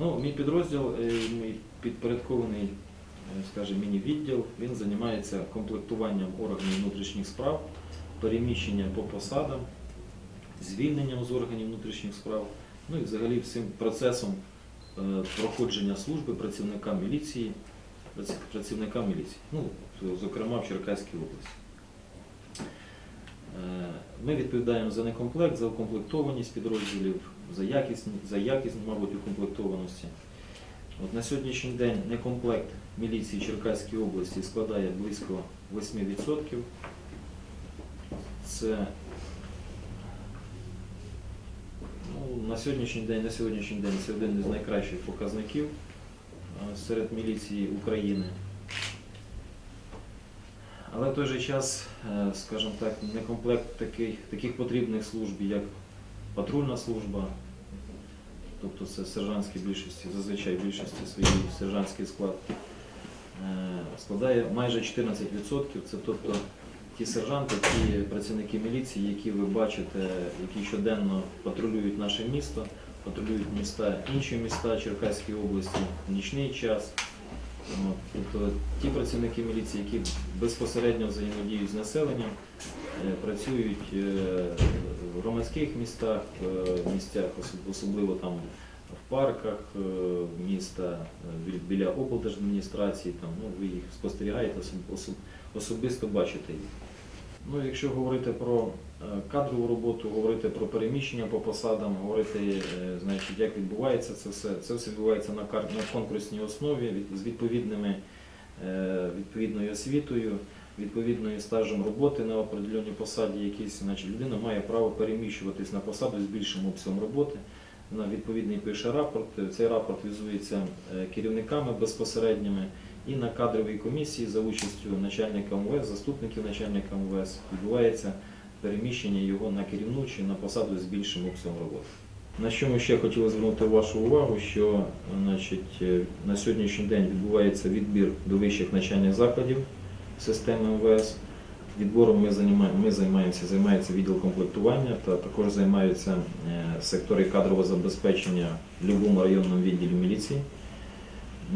Ну, мій підрозділ, е, мій підпорядкований, е, скажімо, міні-відділ, він займається комплектуванням органів внутрішніх справ, переміщенням по посадам, звільненням з органів внутрішніх справ, ну і взагалі всім процесом е, проходження служби працівника міліції, працівника міліції, ну, зокрема в Черкаській області. Е, Ми відповідаємо за некомплект, за укомплектованість підрозділів, за якість, за якість, мабуть, укомплектованості. От на сьогоднішній день некомплект міліції Черкаської області складає близько 8%. Це ну, на сьогоднішній день, на сьогоднішній день це один із найкращих показників серед міліції України. Але в той же час, е, скажімо так, некомплект таких, таких потрібних служб, як патрульна служба, тобто це сержантські більшості, зазвичай більшості своїй сержантський склад, е, складає майже 14%. Це тобто ті сержанти, ті працівники міліції, які ви бачите, які щоденно патрулюють наше місто, патрулюють міста, інші міста Черкаської області в нічний час. От, Тобто ті працівники міліції, які безпосередньо взаємодіють з населенням, е, працюють е, в громадських містах, в місцях, особливо там в парках е, міста, е, біля облдержадміністрації, там, ну, ви їх спостерігаєте, особ- особ- особисто бачите їх. Ну, якщо говорити про е, кадрову роботу, говорити про переміщення по посадам, говорити, е, значить, як відбувається це все, це все відбувається на, конкурсній основі з відповідними, е, відповідною освітою, відповідною стажем роботи на определеній посаді, якісь, значить, людина має право переміщуватись на посаду з більшим обсягом роботи. Вона відповідний пише рапорт. Цей рапорт візується керівниками безпосередніми і на кадровій комісії за участю начальника МВС, заступників начальника МВС відбувається переміщення його на керівну чи на посаду з більшим обсягом роботи. На що ще хотіли звернути вашу увагу, що значить, е, на сьогоднішній день відбувається відбір до вищих навчальних закладів системи МВС. Відбором ми, займаємо, ми займаємося, займається відділ комплектування та також займаються е, сектори кадрового забезпечення в будь-якому районному відділі міліції.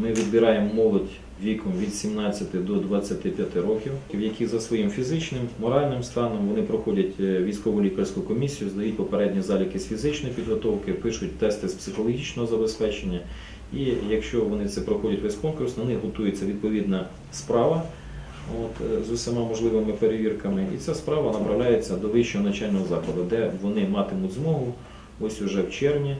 Ми відбираємо молодь віком від 17 до 25 років, які за своїм фізичним, моральним станом вони проходять е, військову лікарську комісію, здають попередні заліки з фізичної підготовки, пишуть тести з психологічного забезпечення. І якщо вони це проходять весь конкурс, на них готується відповідна справа от, е, з усіма можливими перевірками. І ця справа направляється до вищого навчального закладу, де вони матимуть змогу ось уже в червні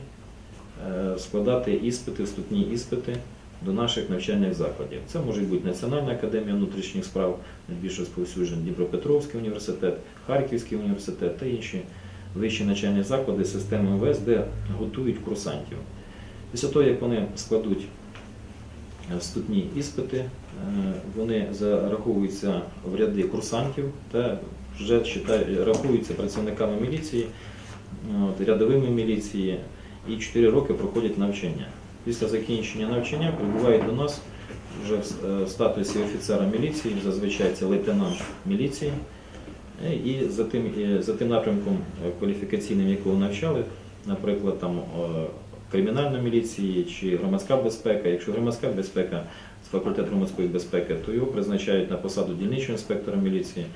е, складати іспити, вступні іспити до наших навчальних закладів. Це може бути Національна академія внутрішніх справ, найбільш розповсюджений Дніпропетровський університет, Харківський університет та інші вищі навчальні заклади системи МВС, де готують курсантів. Після того, як вони складуть е, вступні іспити, е, вони зараховуються в ряди курсантів та вже рахуються працівниками міліції, рядовими міліції і 4 роки проходять навчання. Після закінчення навчання прибувають до нас вже е, в статусі офіцера міліції, зазвичай це лейтенант міліції. Е, І за тим, е, за тим напрямком кваліфікаційним, якого навчали, наприклад, там кримінальна міліції чи громадська безпека. Якщо громадська безпека з факультет громадської безпеки, то його призначають на посаду дільничого інспектора міліції.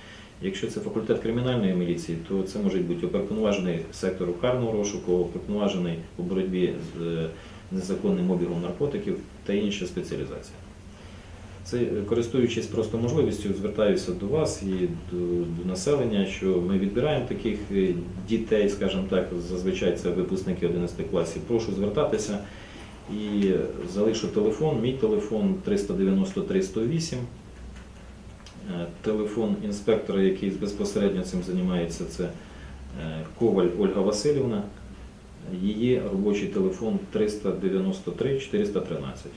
Якщо це факультет кримінальної міліції, то це може бути оперповноважений сектору карного розшуку, оперповноважений у боротьбі з незаконним обігом наркотиків та інша спеціалізація. Це е, користуючись просто можливістю, звертаюся до вас і до, до населення, що ми відбираємо таких е, дітей, скажімо так, зазвичай це випускники 11 класів. Прошу звертатися і залишу телефон. Мій телефон 393 108. Е, Телефон інспектора, який безпосередньо цим займається, це е, Коваль Ольга Васильівна. Її робочий телефон 393 413.